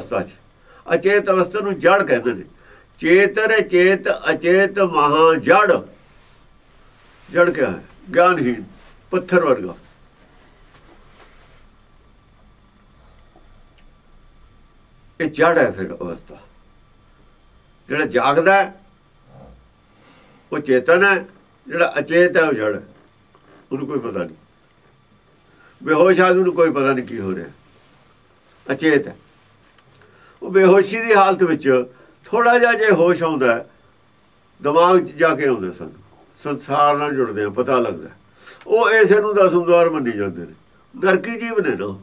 ਅਵਸਥਾ 'ਚ। ਅਚੇਤ ਅਵਸਥਾ ਨੂੰ ਜੜ ਕਹਿੰਦੇ ਨੇ। ਚੇਤਰ ਚੇਤ, ਅਚੇਤ ਮਹਾ ਜੜ। ਜੜ ਕਿਆ ਹੈ? ਗਿਆਨਹੀਨ ਪੱਥਰ ਵਰਗਾ। ਇਹ ਜੜ ਹੈ ਫਿਰ ਅਵਸਥਾ। ਜਿਹੜਾ ਜਾਗਦਾ ਹੈ, ਉਹ ਚੇਤਨ ਹੈ, ਜਿਹੜਾ ਅਚੇਤ ਹੈ, ਉਹ ਜੜ ਹੈ। ਉਹਨੂੰ ਕੋਈ ਪਤਾ ਨਹੀਂ। ਬੇਹੋਸ਼ ਆਦਮੀ ਨੂੰ ਕੋਈ ਪਤਾ ਨਹੀਂ ਕੀ ਹੋ ਰਿਹਾ। ਅਚੇਤ ਹੈ। ਬੇਹੋਸ਼ੀ ਦੀ ਹਾਲਤ ਵਿੱਚ ਥੋੜਾ ਜਿਹਾ ਜੇ ਹੋਸ਼ ਆਉਂਦਾ ਦਿਮਾਗ 'ਚ ਜਾ ਕੇ ਆਉਂਦਾ ਸਾਨੂੰ। ਸੰਸਾਰ ਨਾਲ ਜੁੜਦੇ ਆ ਪਤਾ ਲੱਗਦਾ ਉਹ ਐਸੇ ਨੂੰ ਦਸਮ ਦਵਾਰ ਮੰਨੀ ਜਾਂਦੇ ਨੇ। ਨਰਕੀ ਜੀਵ ਨੇ ਨਾ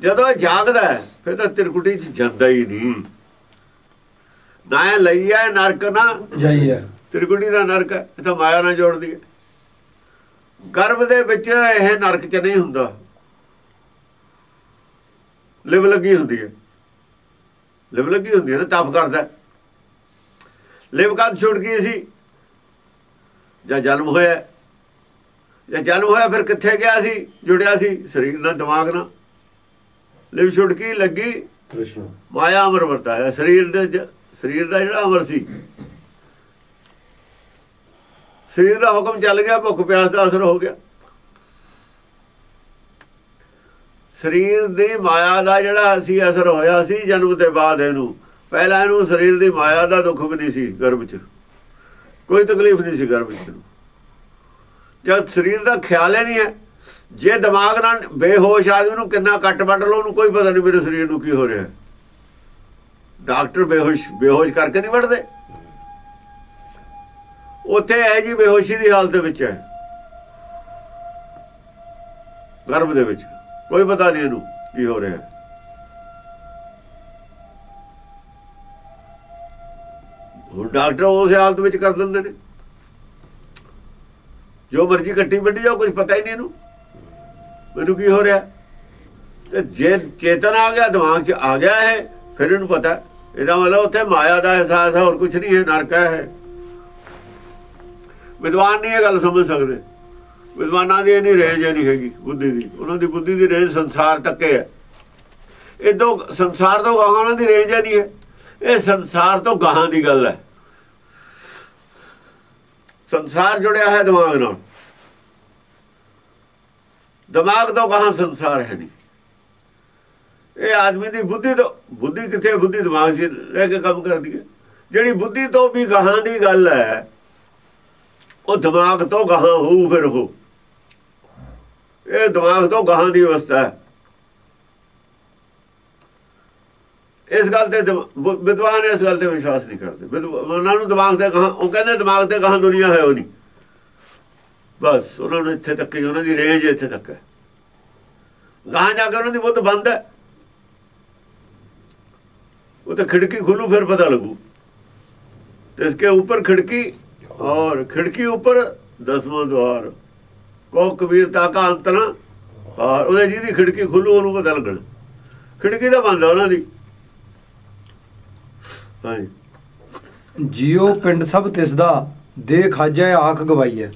ਜਦੋਂ ਜਾਗਦਾ ਫਿਰ ਤਾਂ ਤਿਰਕੁਟੀ 'ਚ ਜਾਂਦਾ ਹੀ ਨਹੀਂ। ਨਾ ਇਹ ਲਈਆ ਨਰਕ ਨਾ। ਜਾਈਏ ਤਿਰਕੁਟੀ ਦਾ ਨਰਕ ਹੈ ਇਹ ਤਾਂ ਮਾਇਆ ਨਾਲ ਜੋੜਦੀ ਹੈ। ਗਰਭ ਦੇ ਵਿੱਚ ਇਹ ਨਰਕ 'ਚ ਨਹੀਂ ਹੁੰਦਾ। ਲਿਵ ਲੱਗੀ ਹੁੰਦੀ ਹੈ। ਲਿਵ ਲੱਗੀ ਹੁੰਦੀ ਹੈ ਨਾ ਤਪ ਕਰਦਾ ਲਿਵ ਕਦ ਛੁੱਟ ਗਈ ਸੀ? ਜਾਂ ਜਨਮ ਹੋਇਆ? ਜਾਂ ਜਨਮ ਹੋਇਆ ਫਿਰ ਕਿੱਥੇ ਗਿਆ ਸੀ? ਜੁੜਿਆ ਸੀ? ਸਰੀਰ ਨਾਲ ਦਿਮਾਗ ਨਾਲ? ਲਿਵ ਛੁੱਟ ਗਈ ਲੱਗੀ? ਕ੍ਰਿਸ਼ਨ। ਮਾਇਆ ਅਮਰ ਵਰਤਾਇਆ ਸਰੀਰ ਦੇ ਸਰੀਰ ਦਾ ਜਿਹੜਾ ਅਮਰ ਸੀ। ਸਰੀਰ ਦਾ ਹੁਕਮ ਚੱਲ ਗਿਆ ਭੁੱਖ ਪਿਆਸ ਦਾ ਅਸਰ ਹੋ ਗਿਆ। ਸਰੀਰ ਦੀ ਮਾਇਆ ਦਾ ਜਿਹੜਾ ਸੀ ਅਸਰ ਹੋਇਆ ਸੀ ਜਨਮ ਦੇ ਬਾਅਦ ਇਹਨੂੰ। ਪਹਿਲਾਂ ਇਹਨੂੰ ਸਰੀਰ ਦੀ ਮਾਇਆ ਦਾ ਦੁੱਖ ਵੀ ਨਹੀਂ ਸੀ ਗਰਭ 'ਚ। ਕੋਈ ਤਕਲੀਫ ਨਹੀਂ ਸੀ ਗਰਭ 'ਚ ਜਦ ਸਰੀਰ ਦਾ ਖਿਆਲ ਹੀ ਨਹੀਂ ਹੈ, ਜੇ ਦਿਮਾਗ ਨਾਲ ਬੇਹੋਸ਼ ਆਦਮੀ ਨੂੰ ਕਿੰਨਾ ਕੱਟ ਵੱਢ ਲਓ, ਉਹਨੂੰ ਕੋਈ ਪਤਾ ਨਹੀਂ ਮੇਰੇ ਸਰੀਰ ਨੂੰ ਕੀ ਹੋ ਰਿਹਾ ਡਾਕਟਰ ਬੇਹੋਸ਼ ਬੇਹੋਸ਼ ਕਰਕੇ ਨਹੀਂ ਵੱਢਦੇ। ਉੱਥੇ ਹੈ ਜੀ ਬੇਹੋਸ਼ੀ ਦੀ ਹਾਲਤ ਵਿੱਚ ਹੈ। ਗਰਭ ਦੇ ਵਿੱਚ। ਕੋਈ ਪਤਾ ਨਹੀਂ ਇਹਨੂੰ ਕੀ ਹੋ ਰਿਹਾ। ਹੁਣ ਡਾਕਟਰ ਉਸ ਹਾਲਤ ਵਿੱਚ ਕਰ ਦਿੰਦੇ ਨੇ। ਜੋ ਮਰਜ਼ੀ ਕੱਟੀ ਵੱਢੀ ਜਾਓ ਕੁਝ ਪਤਾ ਹੀ ਨਹੀਂ ਇਹਨੂੰ। ਮੈਨੂੰ ਕੀ ਹੋ ਰਿਹਾ? ਤੇ ਜੇ ਚੇਤਨ ਆ ਗਿਆ, ਦਿਮਾਗ 'ਚ ਆ ਗਿਆ ਹੈ ਫਿਰ ਇਹਨੂੰ ਪਤਾ। ਇਹਦਾ ਮਤਲਬ ਉੱਥੇ ਮਾਇਆ ਦਾ ਅਹਿਸਾਸ ਹੈ, ਹੋਰ ਕੁਝ ਨਹੀਂ ਹੈ, ਨਰਕ ਹੈ ਵਿਦਵਾਨ ਨਹੀਂ ਇਹ ਗੱਲ ਸਮਝ ਸਕਦੇ। ਵਿਦਵਾਨਾਂ ਦੀ ਨਹੀਂ ਰੇਂਜ ਨਹੀਂ ਹੈਗੀ ਬੁੱਧੀ ਦੀ। ਉਹਨਾਂ ਦੀ ਬੁੱਧੀ ਦੀ ਰੇਂਜ ਸੰਸਾਰ ਤੱਕ ਹੈ। ਇਦੋਂ ਸੰਸਾਰ ਤੋਂ ਗਾਹਾਂ ਉਹਨਾਂ ਦੀ ਰੇਂਜ ਨਹੀਂ ਹੈ। ਇਹ ਸੰਸਾਰ ਤੋਂ ਗਾਹਾਂ ਦੀ ਗੱਲ ਹੈ। ਸੰਸਾਰ ਜੁੜਿਆ ਹੈ ਦਿਮਾਗ ਨਾਲ। ਦਿਮਾਗ ਤੋਂ ਗਾਹਾਂ ਸੰਸਾਰ ਹੈ ਨਹੀਂ। ਇਹ ਆਦਮੀ ਦੀ ਬੁੱਧੀ ਤੋਂ, ਬੁੱਧੀ ਕਿੱਥੇ ਬੁੱਧੀ ਦਿਮਾਗ 'ਚ ਰਹਿ ਕੇ ਕੰਮ ਕਰਦੀ ਹੈ। ਜਿਹੜੀ ਬੁੱਧੀ ਤੋਂ ਵੀ ਗਾਹਾਂ ਦੀ ਗੱਲ ਹੈ, ਉਹ ਦਿਮਾਗ ਤੋਂ ਗਾਹਾਂ ਹੋਊ ਫਿਰ ਹੋ ਇਹ ਦਿਮਾਗ ਤੋਂ ਗਾਹਾਂ ਦੀ ਅਵਸਥਾ ਹੈ। ਇਸ ਗੱਲ ਤੇ ਵਿਦਵਾਨ ਇਸ ਗੱਲ ਤੇ ਵਿਸ਼ਵਾਸ ਨਹੀਂ ਕਰਦੇ। ਉਹਨਾਂ ਨੂੰ ਦਿਮਾਗ ਤੇ ਗਾਹਾਂ ਉਹ ਕਹਿੰਦੇ ਦਿਮਾਗ ਤੇ ਗਾਹਾਂ ਦੁਨੀਆ ਹੈ ਉਹ ਨਹੀਂ। ਬਸ, ਉਹਨਾਂ ਨੂੰ ਇੱਥੇ ਤੱਕ ਹੀ ਉਹਨਾਂ ਦੀ ਰੇਂਜ ਇੱਥੇ ਤੱਕ ਹੈ। ਗਾਹਾਂ ਜਾ ਕੇ ਉਹਨਾਂ ਦੀ ਬੁੱਧ ਬੰਦ ਹੈ। ਉਹ ਤਾਂ ਖਿੜਕੀ ਖੁੱਲੂ, ਫਿਰ ਪਤਾ ਲੱਗੂ। ਇਸ ਕੇ ਉੱਪਰ ਖਿੜਕੀ ਔਰ ਖਿੜਕੀ ਉੱਪਰ ਦਸਵਾਂ ਦਵਾਰ ਕੋ ਕਬੀਰ ਦਾ ਕਾ ਅੰਤ ਨਾ। ਔਰ ਉਹਦੇ ਜਿਹਦੀ ਖਿੜਕੀ ਖੁੱਲੂ ਉਹਨੂੰ ਪਤਾ ਲੱਗਣਾ। ਖਿੜਕੀ ਦਾ ਬੰਦ ਉਹਨਾਂ ਦੀ। ਹਾਂਜੀ। ਜੀਓ ਪਿੰਡ ਸਭ ਤਿਸ ਦਾ ਦੇ ਖਾਜਾ ਆਖ ਗਵਾਈ ਹੈ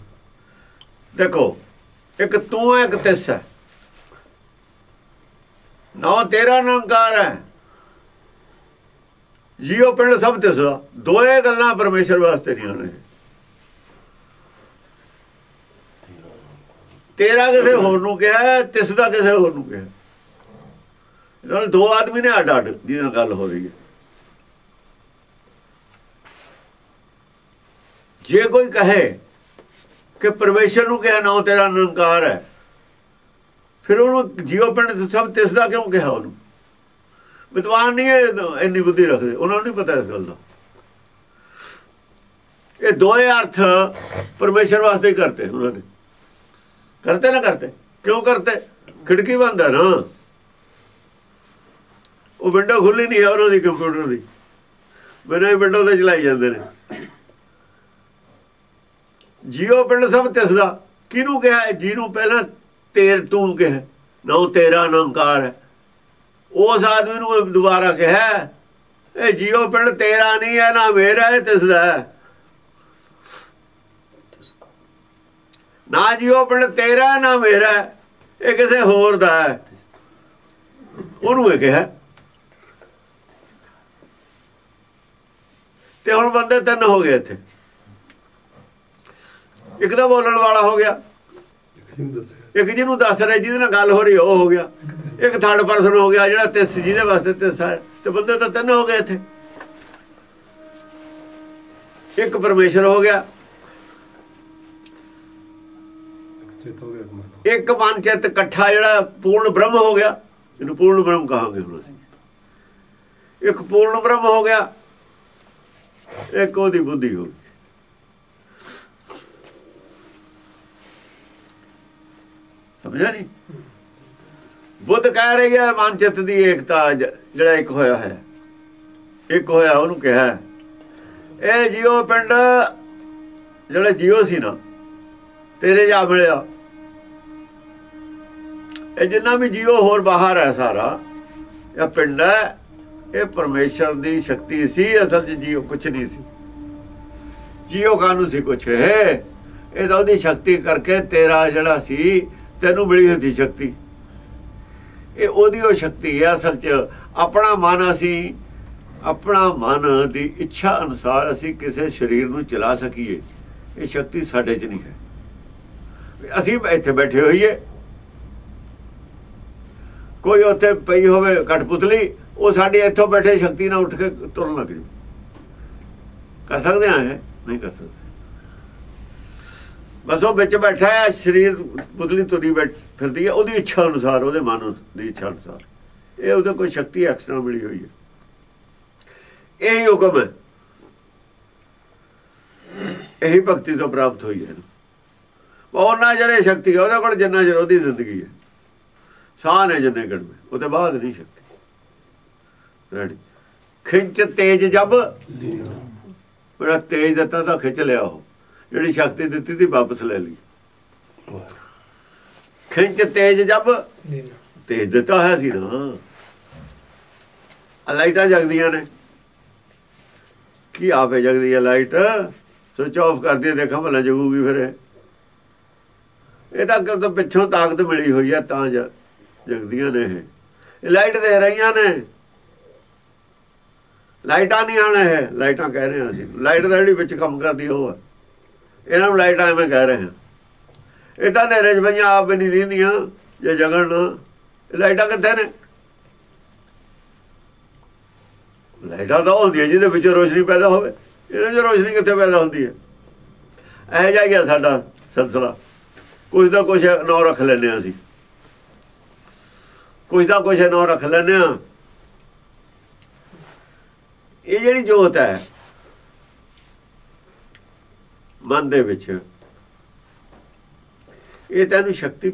ਦੇਖੋ ਇੱਕ ਤੂੰ ਹੈ ਇੱਕ ਤਿਸ ਹੈ ਨਾ ਤੇਰਾ ਨੰਕਾਰ ਹੈ ਜੀਓ ਪਿੰਡ ਸਭ ਤਿਸ ਦਾ ਦੋਏ ਗੱਲਾਂ ਪਰਮੇਸ਼ਰ ਵਾਸਤੇ ਨਹੀਂ ਹੋਣੇ ਤੇਰਾ ਕਿਸੇ ਹੋਰ ਨੂੰ ਕਿਹਾ ਹੈ, ਤਿਸ ਦਾ ਕਿਸੇ ਹੋਰ ਨੂੰ ਕਿਹਾ। ਇਹਨਾਂ ਨੇ ਦੋ ਆਦਮੀ ਨੇ ਅੱਡ ਅੱਡ ਜਿਹਦੇ ਨਾਲ ਗੱਲ ਹੋ ਰਹੀ ਹੈ। ਜੇ ਕੋਈ ਕਹੇ ਕਿ ਪਰਮੇਸ਼ਰ ਨੂੰ ਕਿਹਾ ਨਾ ਤੇਰਾ ਨਿਰੰਕਾਰ ਹੈ ਫਿਰ ਉਹਨੂੰ ਜੀਓ ਪਿੰਡ ਸਭ ਤਿਸ ਦਾ ਕਿਉਂ ਕਿਹਾ ਉਹਨੂੰ? ਵਿਦਵਾਨ ਨਹੀਂ ਇਹ ਇੰਨੀ ਬੁੱਧੀ ਰੱਖਦੇ ਉਹਨਾਂ ਨੂੰ ਨਹੀਂ ਪਤਾ ਇਸ ਗੱਲ ਦਾ। ਇਹ ਦੋਏ ਅਰਥ ਪਰਮੇਸ਼ਰ ਵਾਸਤੇ ਹੀ ਕਰਤੇ ਉਹਨਾਂ ਨੇ। ਕਰਤੇ ਨਾ ਕਰਤੇ ਕਿਉਂ ਕਰਤੇ ਖਿੜਕੀ ਬੰਦ ਹੈ ਨਾ। ਉਹ ਵਿੰਡੋ ਖੁੱਲੀ ਨਹੀਂ ਹੈ ਉਹਨਾਂ ਦੀ ਕੰਪਿਊਟਰ ਦੀ। ਮੇਰੇ ਵਿੰਡੋ ਤੇ ਚਲਾਈ ਜਾਂਦੇ ਨੇ। ਜੀਓ ਪਿੰਡ ਸਭ ਤਿਸਦਾ। ਕਿਹਨੂੰ ਕਿਹਾ ਜਿਹਨੂੰ ਪਹਿਲਾਂ ਤੇਰ ਤੂੰ ਕਿਹਾ। ਨਾ ਉਹ ਤੇਰਾ ਨਿਰੰਕਾਰ ਹੈ। ਉਸ ਆਦਮੀ ਨੂੰ ਦੁਬਾਰਾ ਕਿਹਾ ਇਹ ਜੀਓ ਪਿੰਡ ਤੇਰਾ ਨਹੀਂ ਹੈ, ਨਾ ਮੇਰਾ ਹੈ ਤਿਸ ਹੈ। ਨਾ ਜੀਓ ਪਿੰਡ ਤੇਰਾ, ਨਾ ਮੇਰਾ। ਇਹ ਕਿਸੇ ਹੋਰ ਦਾ ਹੈ। ਉਹਨੂੰ ਇਹ ਕਿਹਾ। ਤੇ ਹੁਣ ਬੰਦੇ ਤਿੰਨ ਹੋ ਗਏ ਇੱਥੇ। ਇੱਕ ਤਾਂ ਬੋਲਣ ਵਾਲਾ ਹੋ ਗਿਆ। ਇੱਕ ਜਿਹਨੂੰ ਦੱਸ ਰਿਹਾ, ਜਿਹਦੇ ਨਾਲ ਗੱਲ ਹੋ ਰਹੀ, ਉਹ ਹੋ ਗਿਆ। ਇੱਕ ਥਰਡ ਪਰਸਨ ਹੋ ਗਿਆ, ਜਿਹੜਾ ਤਿਸ, ਜਿਹਦੇ ਵਾਸਤੇ ਤਿਸ ਹੈ। ਤੇ ਬੰਦੇ ਤਾਂ ਤਿੰਨ ਹੋ ਗਏ ਇੱਥੇ। ਇੱਕ ਪਰਮੇਸ਼ਰ ਹੋ ਗਿਆ। ਚਿਤ ਹੋ ਗਿਆ ਇੱਕ ਮਨ ਚਿੱਤ ਇਕੱਠਾ ਜਿਹੜਾ ਪੂਰਨ ਬ੍ਰਹਮ ਹੋ ਗਿਆ, ਇਹਨੂੰ ਪੂਰਨ ਬ੍ਰਹਮ ਕਹਾਂਗੇ ਹੁਣ ਅਸੀਂ। ਇੱਕ ਪੂਰਨ ਬ੍ਰਹਮ ਹੋ ਗਿਆ, ਇੱਕ ਉਹਦੀ ਬੁੱਧੀ ਹੋ ਗਈ। ਸਮਝਿਆ ਨਹੀਂ ਬੁੱਧ ਕਹਿ ਰਹੀ ਹੈ ਮਨ ਚਿੱਤ ਦੀ ਏਕਤਾ ਜਿਹੜਾ ਇੱਕ ਹੋਇਆ ਹੈ, ਇੱਕ ਹੋਇਆ, ਉਹਨੂੰ ਕਿਹਾ ਇਹ ਜੀਓ ਪਿੰਡ, ਜਿਹੜਾ ਜੀਓ ਸੀ ਨਾ, ਤੇਰੇ ਜਾ ਮਿਲਿਆ। ਇਹ ਜਿੰਨਾ ਵੀ ਜੀਓ ਹੋਰ ਬਾਹਰ ਹੈ ਸਾਰਾ। ਇਹ ਪਿੰਡ ਹੈ ਇਹ ਪਰਮੇਸ਼ਰ ਦੀ ਸ਼ਕਤੀ ਸੀ, ਅਸਲ 'ਚ ਜੀਓ ਕੁਛ ਨਹੀਂ ਸੀ। ਜੀਓ ਕਾਨੂੰ ਸੀ ਕੁਛ? ਹੈ ਇਹ ਤਾਂ ਉਹਦੀ ਸ਼ਕਤੀ ਕਰਕੇ ਤੇਰਾ ਜਿਹੜਾ ਸੀ, ਤੈਨੂੰ ਮਿਲੀ ਹੋਈ ਸੀ ਸ਼ਕਤੀ। ਇਹ ਉਹਦੀ ਉਹ ਸ਼ਕਤੀ ਹੈ ਅਸਲ 'ਚ ਆਪਣਾ ਮਨ ਅਸੀਂ, ਆਪਣਾ ਮਨ ਦੀ ਇੱਛਾ ਅਨੁਸਾਰ ਅਸੀਂ ਕਿਸੇ ਸਰੀਰ ਨੂੰ ਚਲਾ ਸਕੀਏ। ਇਹ ਸ਼ਕਤੀ ਸਾਡੇ 'ਚ ਨਹੀਂ ਹੈ। ਅਸੀਂ ਇੱਥੇ ਬੈਠੇ ਹੋਈਏ ਕੋਈ ਉੱਥੇ ਪਈ ਹੋਵੇ ਕਟਪੁਤਲੀ ਉਹ ਸਾਡੀ ਇੱਥੋਂ ਬੈਠੇ ਸ਼ਕਤੀ ਨਾਲ ਉੱਠ ਕੇ ਤੁਰਨ ਲੱਗ ਜੂ। ਕਰ ਸਕਦੇ ਆ ਇਹ? ਨਹੀਂ ਕਰ ਸਕਦੇ। ਬਸ ਉਹ ਵਿੱਚ ਬੈਠਾ ਹੈ, ਸਰੀਰ ਪੁਤਲੀ ਤੁਰੀ ਬੈਠ ਫਿਰਦੀ ਹੈ, ਉਹਦੀ ਇੱਛਾ ਅਨੁਸਾਰ, ਉਹਦੇ ਮਨ ਦੀ ਇੱਛਾ ਅਨੁਸਾਰ। ਇਹ ਉਹਦੇ ਕੋਈ ਸ਼ਕਤੀ ਐਕਸਟਰਾ ਮਿਲੀ ਹੋਈ ਹੈ। ਇਹ ਹੁਕਮ ਹੈ। ਇਹੀ ਭਗਤੀ ਤੋਂ ਪ੍ਰਾਪਤ ਹੋਈ ਹੈ ਉਹਨਾਂ ਜਰੇ ਸ਼ਕਤੀ ਹੈ, ਉਹਦੇ ਕੋਲ ਜਿੰਨਾ ਚਿਰ ਉਹਦੀ ਜ਼ਿੰਦਗੀ ਹੈ। ਸਾਹ ਨੇ ਜਿੰਨੇ ਗੜਵੇਂ ਉਹਦੇ ਬਾਅਦ ਨਹੀਂ ਸ਼ਕਤੀ ਰੈਡੀ ਖਿੰਚ ਤੇਜ ਜਬ। ਬੜਾ ਤੇਜ ਦਿੱਤਾ ਤਾਂ ਖਿੱਚ ਲਿਆ ਉਹ। ਜਿਹੜੀ ਸ਼ਕਤੀ ਦਿੱਤੀ ਸੀ ਵਾਪਸ ਲੈ ਲਈ। ਖਿੰਚ ਤੇਜ ਜਬ। ਤੇਜ ਦਿੱਤਾ ਹੋਇਆ ਸੀ ਨਾ। ਲਾਈਟਾਂ ਜਗਦੀਆਂ ਨੇ। ਕੀ ਆਪੇ ਜਗਦੀ ਹੈ ਲਾਈਟ? ਸਵਿਚ ਆਫ ਕਰਦੀ ਦੇਖਾਂ ਭਲਾ ਜਗੂਗੀ ਫਿਰ ਇਹ। ਇਹ ਤਾਂ ਕਿ ਪਿੱਛੋਂ ਤਾਕਤ ਮਿਲੀ ਹੋਈ ਹੈ ਤਾਂ ਜਾ ਜਗਦੀਆਂ ਨੇ ਇਹ। ਇਹ ਲਾਈਟ ਦੇ ਰਹੀਆਂ ਨੇ। ਲਾਈਟਾਂ ਨਹੀਂ ਆਣਾ ਹੈ ਲਾਈਟਾਂ ਕਹਿ ਰਹੇ ਹਾਂ ਅਸੀਂ। ਲਾਈਟ ਦਾ ਜਿਹੜੀ ਵਿੱਚ ਕੰਮ ਕਰਦੀ ਉਹ ਹੈ ਇਹਨਾਂ ਨੂੰ ਲਾਈਟਾਂ ਐਵੇਂ ਕਹਿ ਰਹੇ ਹਾਂ। ਇਹ ਤਾਂ ਨੇਰੇ ਜਬਈਆਂ ਆਪ ਵੀ ਨਹੀਂ ਦਿੰਦੀਆਂ, ਜੇ ਜਗਣ ਲਾਈਟਾਂ ਕਿੱਥੇ ਨੇ? ਲਾਈਟਾਂ ਤਾਂ ਹੁੰਦੀਆਂ ਜਿਹਦੇ ਵਿੱਚੋਂ ਰੋਸ਼ਨੀ ਪੈਦਾ ਹੋਵੇ। ਇਹਨਾਂ 'ਚ ਰੋਸ਼ਨੀ ਕਿੱਥੇ ਪੈਦਾ ਹੁੰਦੀ ਹੈ? ਇਹ ਜਾ ਗਿਆ ਸਾਡਾ ਸਿਲਸਿਲਾ। ਕੁਝ ਦਾ ਕੁਝ ਨਾਂ ਰੱਖ ਲੈਂਦੇ ਹਾਂ ਅਸੀਂ। ਕੁਝ ਦਾ ਕੁਝ ਨਾਂ ਰੱਖ ਲੈਂਦੇ ਹਾਂ। ਇਹ ਜਿਹੜੀ ਜੋਤ ਹੈ, ਮਨ ਦੇ ਵਿੱਚ, ਇਹ ਤੈਨੂੰ ਸ਼ਕਤੀ